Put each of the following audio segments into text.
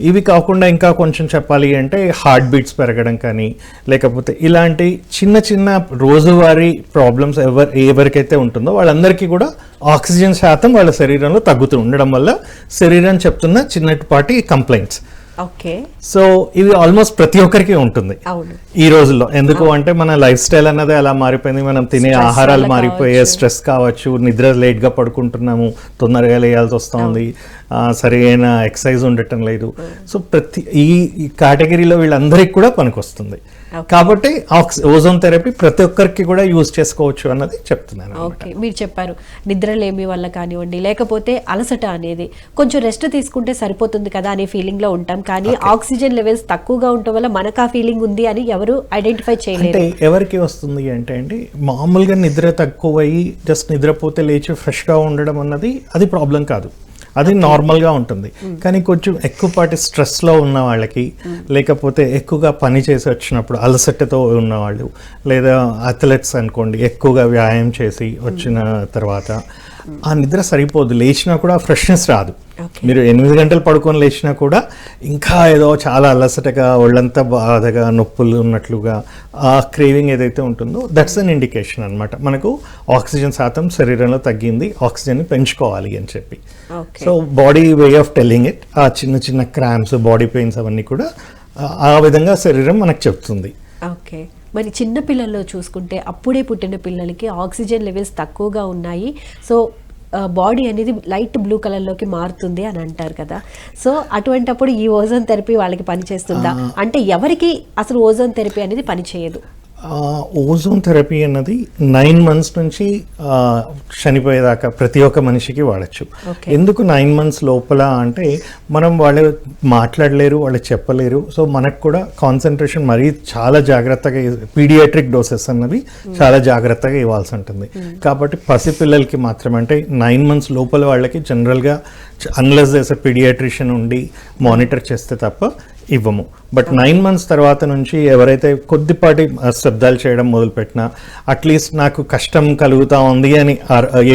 ఇవి కాకుండా ఇంకా కొంచెం చెప్పాలి అంటే హార్ట్ బీట్స్ పెరగడం కానీ లేకపోతే ఇలాంటి చిన్న చిన్న రోజువారీ ప్రాబ్లమ్స్ ఎవరు ఎవరికైతే ఉంటుందో వాళ్ళందరికీ కూడా ఆక్సిజన్ శాతం వాళ్ళ శరీరంలో తగ్గుతూ ఉండడం వల్ల శరీరం చెప్తున్న చిన్నపాటి కంప్లైంట్స్ ఓకే. సో ఇవి ఆల్మోస్ట్ ప్రతి ఒక్కరికి ఉంటుంది. ఈ రోజుల్లో ఎందుకు అంటే మన లైఫ్ స్టైల్ అన్నది అలా మారిపోయింది. మనం తినే ఆహారాలు మారిపోయే స్ట్రెస్ కావచ్చు నిద్ర లేట్గా పడుకుంటున్నాము తొందరగా లేయాల్సి వస్తుంది. సరైన ఎక్సర్సైజ్ ఉండటం లేదు. సో ప్రతి ఈ కేటగిరీలో వీళ్ళందరికీ కూడా పనికొస్తుంది. కాబట్టి ఓజోన్ థెరపీ ప్రతి ఒక్కరికి కూడా యూజ్ చేసుకోవచ్చు అన్నది చెప్తున్నాను ఓకే. మీరు చెప్పారు నిద్రలేమి వల్ల కానివ్వండి లేకపోతే అలసట అనేది కొంచెం రెస్ట్ తీసుకుంటే సరిపోతుంది కదా అనే ఫీలింగ్లో ఉంటాం. కానీ ఆక్సిజన్ లెవెల్స్ తక్కువగా ఉండటం వల్ల మనకు ఆ ఫీలింగ్ ఉంది అని ఎవరు ఐడెంటిఫై చేయలేరు. అంటే ఎవరికి వస్తుంది అంటే అండి మామూలుగా నిద్ర తక్కువయ్యి జస్ట్ నిద్రపోతే లేచి ఫ్రెష్గా ఉండడం అన్నది అది ప్రాబ్లం కాదు. అది నార్మల్గా ఉంటుంది. కానీ కొంచెం ఎక్కువపాటి స్ట్రెస్లో ఉన్న వాళ్ళకి లేకపోతే ఎక్కువగా పని చేసి వచ్చినప్పుడు అలసటతో ఉన్నవాళ్ళు లేదా అథ్లెట్స్ అనుకోండి ఎక్కువగా వ్యాయామం చేసి వచ్చిన తర్వాత ఆ నిద్ర సరిపోదు లేచినా కూడా ఫ్రెష్నెస్ రాదు. మీరు ఎనిమిది గంటలు పడుకొని లేచినా కూడా ఇంకా ఏదో చాలా అలసటగా ఒళ్ళంతా బాధగా నొప్పులు ఉన్నట్లుగా ఆ క్రేవింగ్ ఏదైతే ఉంటుందో దట్స్ అన్ ఇండికేషన్ అన్నమాట. మనకు ఆక్సిజన్ శాతం శరీరంలో తగ్గింది ఆక్సిజన్ పెంచుకోవాలి అని చెప్పి. So body way of telling it ఆ చిన్న చిన్న క్రాంప్స్ బాడీ పెయిన్స్ అవన్నీ కూడా ఆ విధంగా శరీరం మనకు చెప్తుంది. ఓకే. మరి చిన్న పిల్లల్లో చూసుకుంటే అప్పుడే పుట్టిన పిల్లలకి ఆక్సిజన్ లెవెల్స్ తక్కువగా ఉన్నాయి. సో బాడీ అనేది లైట్ బ్లూ కలర్లోకి మారుతుంది అని అంటారు కదా. సో అటువంటప్పుడు ఈ ఓజోన్ థెరపీ వాళ్ళకి పనిచేస్తుందా? అంటే ఎవరికి అసలు ఓజోన్ థెరపీ అనేది పనిచేయదు. ఓజోన్ థెరపీ అన్నది నైన్ మంత్స్ నుంచి చనిపోయేదాకా ప్రతి ఒక్క మనిషికి వాడచ్చు. ఎందుకు నైన్ మంత్స్ లోపల అంటే మనం వాళ్ళు మాట్లాడలేరు వాళ్ళు చెప్పలేరు. సో మనకు కూడా కాన్సన్ట్రేషన్ మరీ చాలా జాగ్రత్తగా పీడియాట్రిక్ డోసెస్ అన్నవి చాలా జాగ్రత్తగా ఇవ్వాల్సి ఉంటుంది. కాబట్టి పసిపిల్లలకి మాత్రమే అంటే నైన్ మంత్స్ లోపల వాళ్ళకి జనరల్గా అన్లెస్ చేసే పీడియాట్రిషియన్ ఉండి మానిటర్ చేస్తే తప్ప ఇవ్వము. బట్ నైన్ మంత్స్ తర్వాత నుంచి ఎవరైతే కొద్దిపాటి శబ్దాలు చేయడం మొదలుపెట్టినా అట్లీస్ట్ నాకు కష్టం కలుగుతా ఉంది అని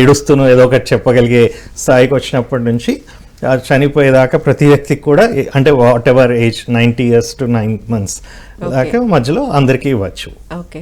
ఏడుస్తూనో ఏదో ఒకటి చెప్పగలిగే స్థాయికి వచ్చినప్పటి నుంచి చనిపోయేదాకా ప్రతి వ్యక్తికి కూడా అంటే whatever age ninety years to nine months దాకా మధ్యలో అందరికీ ఇవ్వచ్చు. ఓకే